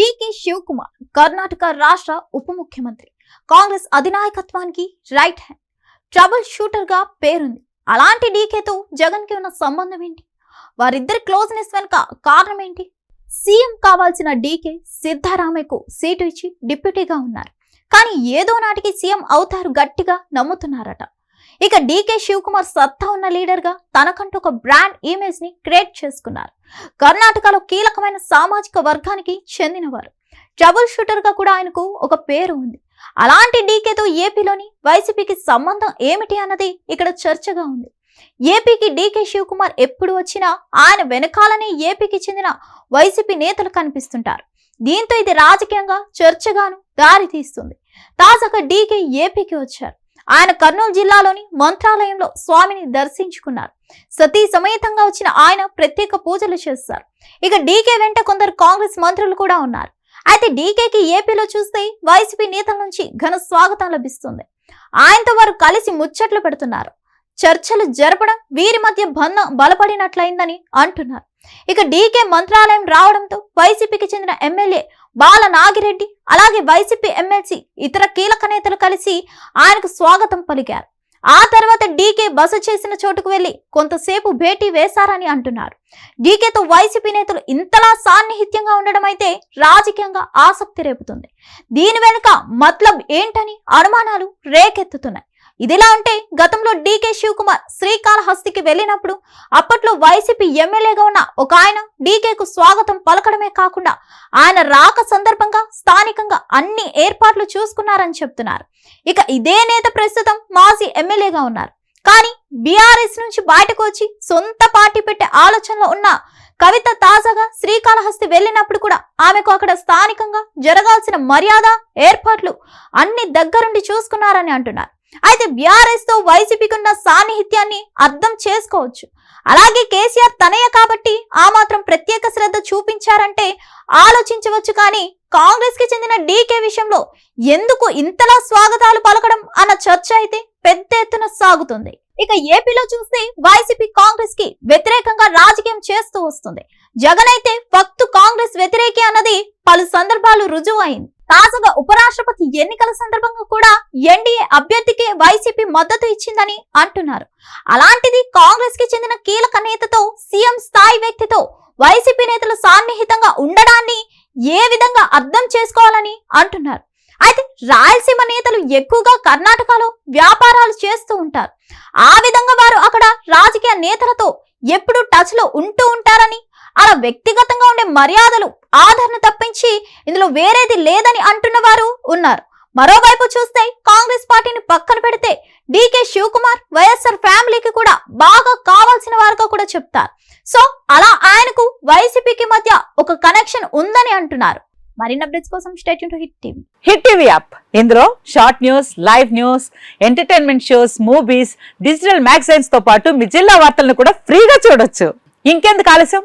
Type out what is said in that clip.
Decay Shivakumar Karnataka రాష్ట్ర ఉప ముఖ్యమంత్రి. కాంగ్రెస్ అధినాయకత్వానికి రైట్ హ్యాండ్. ట్రబుల్ షూటర్గా పేరుంది. అలాంటి డీకేతో జగన్కి ఉన్న సంబంధం ఏంటి? వారిద్దరి క్లోజ్నెస్ వెనుక కారణం ఏంటి? సీఎం కావాల్సిన డీకే సిద్ధారామయ్యకు సీటు ఇచ్చి డిప్యూటీగా ఉన్నారు. కానీ ఏదో నాటికి సీఎం అవుతారు గట్టిగా నమ్ముతున్నారట. ఇక డీకే శివకుమార్ సత్తా ఉన్న లీడర్గా తనకంటూ ఒక బ్రాండ్ ఇమేజ్ని క్రియేట్ చేసుకున్నారు. కర్ణాటకలో కీలకమైన సామాజిక వర్గానికి చెందినవారు. ట్రబుల్ షూటర్గా కూడా ఆయనకు ఒక పేరు ఉంది. అలాంటి డీకేతో ఏపీలోని వైసీపీకి సంబంధం ఏమిటి అన్నది ఇక్కడ చర్చగా ఉంది. ఏపీకి డీకే శివకుమార్ ఎప్పుడు వచ్చినా ఆయన వెనకాలనే ఏపీకి చెందిన వైసీపీ నేతలు కనిపిస్తుంటారు. దీంతో ఇది రాజకీయంగా చర్చగాను దారి తీస్తుంది తాజాగా డీకే ఏపీకి వచ్చారు. ఆయన కర్నూలు జిల్లాలోని మంత్రాలయంలో స్వామిని దర్శించుకున్నారు. సతీ సమేతంగా వచ్చిన ఆయన ప్రత్యేక పూజలు చేస్తారు. ఇక డీకే వెంట కొందరు కాంగ్రెస్ మంత్రులు కూడా ఉన్నారు. అయితే డీకేకి ఏపీలో చూస్తే వైసీపీ నేతల నుంచి ఘన స్వాగతం లభిస్తుంది. ఆయనతో వారు కలిసి ముచ్చట్లు పెడుతున్నారు. చర్చలు జరపడం వీరి మధ్య బంధం బలపడినట్లయిందని అంటున్నారు. ఇక డీకే మంత్రాలయం రావడంతో వైసీపీకి చెందిన ఎమ్మెల్యే బాల నాగిరెడ్డి అలాగే వైసీపీ ఎమ్మెల్సీ ఇతర కీలక నేతలు కలిసి ఆయనకు స్వాగతం పలికారు. ఆ తర్వాత డీకే బస చేసిన చోటుకు వెళ్ళి కొంతసేపు భేటీ వేశారని అంటున్నారు. డీకేతో వైసీపీ నేతలు ఇంతలా సాన్నిహిత్యంగా ఉండడం అయితే రాజకీయంగా ఆసక్తి రేపుతుంది. దీని వెనుక మత్లబ్ ఏంటని అనుమానాలు రేకెత్తుతున్నాయి. ఇదిలా ఉంటే గతంలో డీకే శివకుమార్ శ్రీకాళహస్తికి వెళ్ళినప్పుడు అప్పట్లో వైసీపీ ఎమ్మెల్యేగా ఉన్న ఒక ఆయన డీకేకు స్వాగతం పలకడమే కాకుండా ఆయన రాక సందర్భంగా స్థానికంగా అన్ని ఏర్పాట్లు చూసుకున్నారని చెప్తున్నారు. ఇక ఇదే నేత ప్రస్తుతం మాజీ ఎమ్మెల్యేగా ఉన్నారు. కానీ బీఆర్ఎస్ నుంచి బయటకు వచ్చి సొంత పార్టీ పెట్టే ఆలోచనలో ఉన్న కవిత తాజాగా శ్రీకాళహస్తి వెళ్ళినప్పుడు కూడా ఆమెకు అక్కడ స్థానికంగా జరగాల్సిన మర్యాద ఏర్పాట్లు అన్ని దగ్గరుండి చూసుకున్నారని అంటున్నారు. అయితే బీఆర్ఎస్తో వైసీపీకి ఉన్న సాన్నిహిత్యాన్ని అర్థం చేసుకోవచ్చు. అలాగే కేసీఆర్ తనయ్య కాబట్టి ఆ మాత్రం ప్రత్యేక శ్రద్ధ చూపించారంటే ఆలోచించవచ్చు కానీ కాంగ్రెస్కి చెందిన డీకే విషయంలో ఎందుకు ఇంతలా స్వాగతాలు పలకడం అన్న చర్చ అయితే పెద్ద ఎత్తున సాగుతుంది. ఇక ఏపీలో చూస్తే వైసీపీ కాంగ్రెస్కి వ్యతిరేకంగా రాజకీయం చేస్తూ వస్తుంది. జగన్ అయితే ఫక్తు కాంగ్రెస్ వ్యతిరేకి అన్నది పలు సందర్భాలు రుజువు అయింది తాజాగా ఉపరాష్ట్రపతి ఎన్నికల సందర్భంగా కూడా ఎన్డీఏ అభ్యర్థికే వైసీపీ మద్దతు ఇచ్చిందని అంటున్నారు. అలాంటిది కాంగ్రెస్కి చెందిన కీలక నేతతో సీఎం స్థాయి వ్యక్తితో వైసీపీ నేతలు సాన్నిహితంగా ఉండడాన్ని ఏ విధంగా అర్థం చేసుకోవాలని అంటున్నారు. అయితే రాయలసీమ నేతలు ఎక్కువగా కర్ణాటకలో వ్యాపారాలు చేస్తూ ఉంటారు. ఆ విధంగా వారు అక్కడ రాజకీయ నేతలతో ఎప్పుడు టచ్లో ఉంటూ ఉంటారని అలా వ్యక్తిగతంగా ఉండే మర్యాదలు ఆదరణ తప్పించి ఇందులో వేరేది లేదని అంటున్న వారు ఉన్నారు. మరోవైపు చూస్తే కాంగ్రెస్ పార్టీని పక్కన పెడితే డీకే శివకుమార్ వైఎస్ఆర్ ఫ్యామిలీకి కూడా బాగా కావాల్సిన వారుగా కూడా చెప్తారు. సో అలా ఆయనకు వైసీపీకి మధ్య ఒక కనెక్షన్ ఉందని అంటున్నారు. మరిన్ని అప్డేట్స్ కోసం state to hit TV. Hit TV app. ఇందులో short news live news entertainment shows movies digital మ్యాగజైన్స్తో పాటు మీ జిల్లా వార్తలను కూడా ఫ్రీగా చూడొచ్చు. ఇంకెందుకు ఆలస్యం?